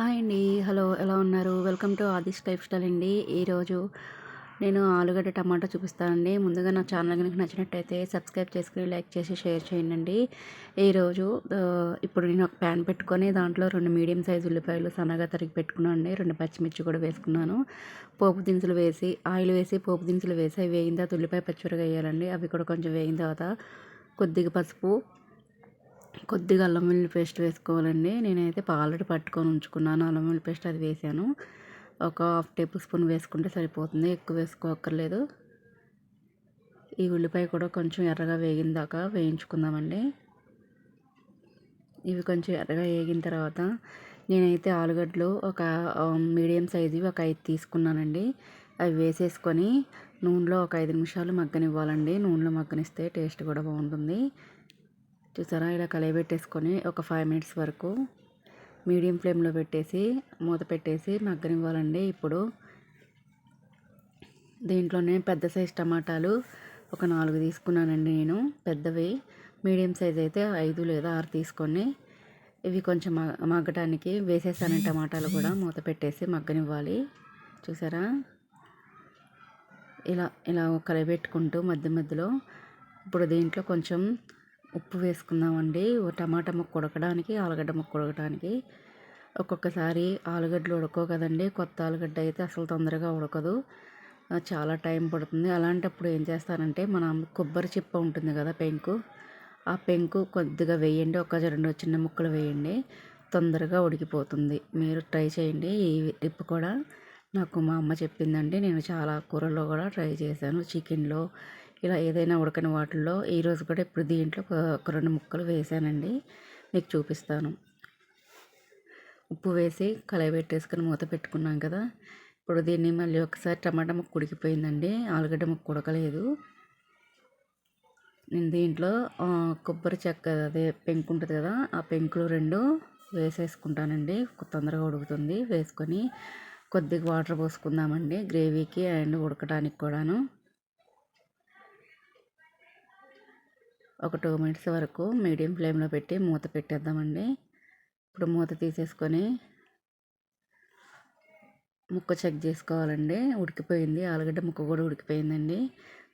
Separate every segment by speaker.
Speaker 1: Hi అండి. Hello ఎలా ఉన్నారు? Welcome to Aadish lifestyle అండి. ఈరోజు నేను ఆలుగడ్డ టమాటా చూపిస్తానండి. ముందుగా నా ఛానల్ కనుక నచ్చినట్టయితే సబ్స్క్రైబ్ చేసుకుని లైక్ చేసి షేర్ చేయండి ఈరోజు ఇప్పుడు నేను ఒక ప్యాన్ పెట్టుకొని దాంట్లో రెండు మీడియం సైజు ఉల్లిపాయలు సన్నగా తరిగి పెట్టుకున్నాను అండి. రెండు పచ్చిమిర్చి కూడా వేసుకున్నాను. పోపు దినుసులు వేసి ఆయిల్ వేసి పోపు దినుసులు వేసి అవి వేయిన తర్వాత ఉల్లిపాయ పచ్చిమిరగా వేయాలండి. అవి కూడా కొంచెం వేయిన తర్వాత కొద్దిగా పసుపు కొద్దిగా అల్లం వెల్లుల్లి పేస్ట్ వేసుకోవాలండి. నేనైతే ఆల్రెడీ పట్టుకొని ఉంచుకున్నాను. అల్లం వెల్లుల్లి పేస్ట్ అది వేసాను. ఒక హాఫ్ టేబుల్ స్పూన్ వేసుకుంటే సరిపోతుంది. ఎక్కువ వేసుకోక్కర్లేదు. ఈ ఉల్లిపాయ కూడా కొంచెం ఎర్రగా వేగిన దాకా వేయించుకుందామండి. ఇవి కొంచెం ఎర్రగా వేగిన తర్వాత నేనైతే ఆలుగడ్డలు ఒక మీడియం సైజు ఒక ఐదు తీసుకున్నానండి. అవి వేసేసుకొని నూనెలో ఒక ఐదు నిమిషాలు మగ్గనివ్వాలండి. నూనెలో మగ్గనిస్తే టేస్ట్ కూడా బాగుంటుంది. చూసారా? ఇలా కలయబెట్టేసుకొని ఒక ఫైవ్ మినిట్స్ వరకు మీడియం ఫ్లేమ్లో పెట్టేసి మూత పెట్టేసి మగ్గనివ్వాలండి ఇప్పుడు. దీంట్లోనే పెద్ద సైజ్ టమాటాలు ఒక నాలుగు తీసుకున్నానండి నేను. పెద్దవి మీడియం సైజ్ అయితే ఐదు లేదా ఆరు తీసుకొని ఇవి కొంచెం మగ్గటానికి వేసేసాను టమాటాలు కూడా. మూత పెట్టేసి మగ్గనివ్వాలి. చూసారా? ఇలా ఇలా కలబెట్టుకుంటూ మధ్య మధ్యలో. ఇప్పుడు దీంట్లో కొంచెం ఉప్పు వేసుకుందామండి. టమాటా ముక్క ఉడకడానికి ఆలుగడ్డ ముక్క ఉడకడానికి. ఒక్కొక్కసారి ఆలుగడ్డలు ఉడకవు కదండి. కొత్త ఆలుగడ్డ అయితే అసలు తొందరగా ఉడకదు. చాలా టైం పడుతుంది. అలాంటప్పుడు ఏం చేస్తానంటే మన కొబ్బరి చిప్ప ఉంటుంది కదా పెంకు ఆ పెంకు కొద్దిగా వేయండి. ఒక రెండు చిన్న ముక్కలు వేయండి. తొందరగా ఉడికిపోతుంది. మీరు ట్రై చేయండి. ఈ టిప్ కూడా నాకు మా అమ్మ చెప్పిందండి. నేను చాలా కూరల్లో కూడా ట్రై చేశాను. చికెన్లో ఇలా ఏదైనా ఉడకని వాటిల్లో ఈరోజు కూడా ఇప్పుడు దీంట్లో ఒక రెండు ముక్కలు వేసానండి. మీకు చూపిస్తాను. ఉప్పు వేసి కలయి పెట్టేసుకొని మూత పెట్టుకున్నాం కదా. ఇప్పుడు దీన్ని మళ్ళీ ఒకసారి టమాటా ముక్క ఉడికిపోయిందండి. ఆలుగడ్డ ముక్క ఉడకలేదు. నేను దీంట్లో కొబ్బరి చెక్క అదే పెంకు ఉంటుంది కదా ఆ పెంకులు రెండు వేసేసుకుంటానండి. తొందరగా ఉడుకుతుంది. వేసుకొని కొద్దిగా వాటర్ పోసుకుందామండి. గ్రేవీకి అండ్ ఉడకడానికి కూడాను. ఒక టూ మినిట్స్ వరకు మీడియం ఫ్లేమ్లో పెట్టి మూత పెట్టేద్దామండి. ఇప్పుడు మూత తీసేసుకొని ముక్క చెక్ చేసుకోవాలండి. ఉడికిపోయింది. ఆలుగడ్డ ముక్క కూడా ఉడికిపోయిందండి.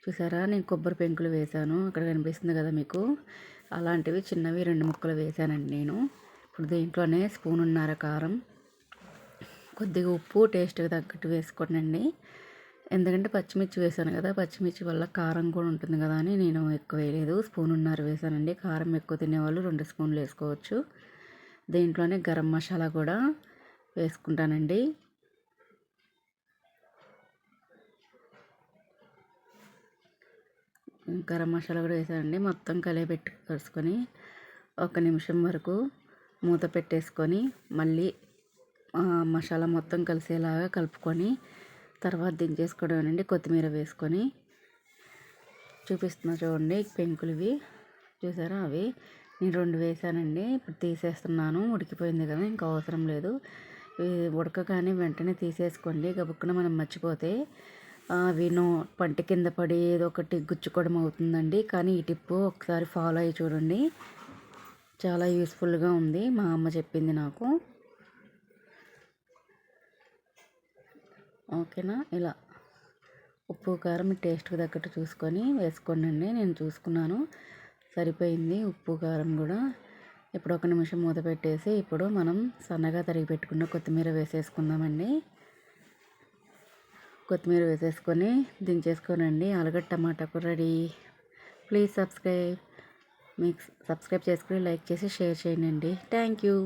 Speaker 1: చూసారా? నేను కొబ్బరి పెంకులు వేసాను అక్కడ కనిపిస్తుంది కదా మీకు? అలాంటివి చిన్నవి రెండు ముక్కలు వేసానండి నేను. ఇప్పుడు దీంట్లోనే స్పూన్ ఉన్నర కారం కొద్దిగా ఉప్పు టేస్ట్కి తగ్గట్టు వేసుకోండి ఎందుకంటే పచ్చిమిర్చి వేసాను కదా పచ్చిమిర్చి వల్ల కారం కూడా ఉంటుంది కదా అని నేను ఎక్కువ వేయలేదు. స్పూన్ ఉన్నారు వేసానండి కారం ఎక్కువ తినేవాళ్ళు రెండు స్పూన్లు వేసుకోవచ్చు. దీంట్లోనే గరం మసాలా కూడా వేసుకుంటానండి. గరం మసాలా కూడా వేసానండి మొత్తం కలిపి కలుసుకొని ఒక నిమిషం వరకు మూత పెట్టేసుకొని మళ్ళీ మసాలా మొత్తం కలిసేలాగా కలుపుకొని తర్వాత దించేసుకోవడం కొత్తిమీర వేసుకొని చూపిస్తున్నా చూడండి. పెంకులు ఇవి చూసారా అవి? నేను రెండు వేసానండి. ఇప్పుడు తీసేస్తున్నాను. ఉడికిపోయింది కదా ఇంకా అవసరం లేదు. ఉడకగానే వెంటనే తీసేసుకోండి. గబుక్కున మనం మర్చిపోతే అవి నో పంట కింద పడి ఏదో ఒకటి గుచ్చుకోవడం అవుతుందండి. కానీ ఈ టిప్పు ఒకసారి ఫాలో అయ్యి చూడండి. చాలా యూస్ఫుల్గా ఉంది. మా అమ్మ చెప్పింది నాకు. ఓకేనా? ఇలా. ఉప్పు కారం టేస్ట్కి తగ్గట్టు చూసుకొని వేసుకోండి నేను చూసుకున్నాను. సరిపోయింది ఉప్పు కారం కూడా. ఇప్పుడు ఒక నిమిషం మూత పెట్టేసి ఇప్పుడు మనం సన్నగా తరిగి పెట్టుకున్న కొత్తిమీర వేసేసుకుందామండి. కొత్తిమీర వేసేసుకొని దించేసుకోనండి. ఆలుగడ్డ టమాటాకు రెడీ. Please subscribe. మీకు సబ్స్క్రైబ్ చేసుకుని లైక్ చేసి షేర్ చేయండి థ్యాంక్ యూ.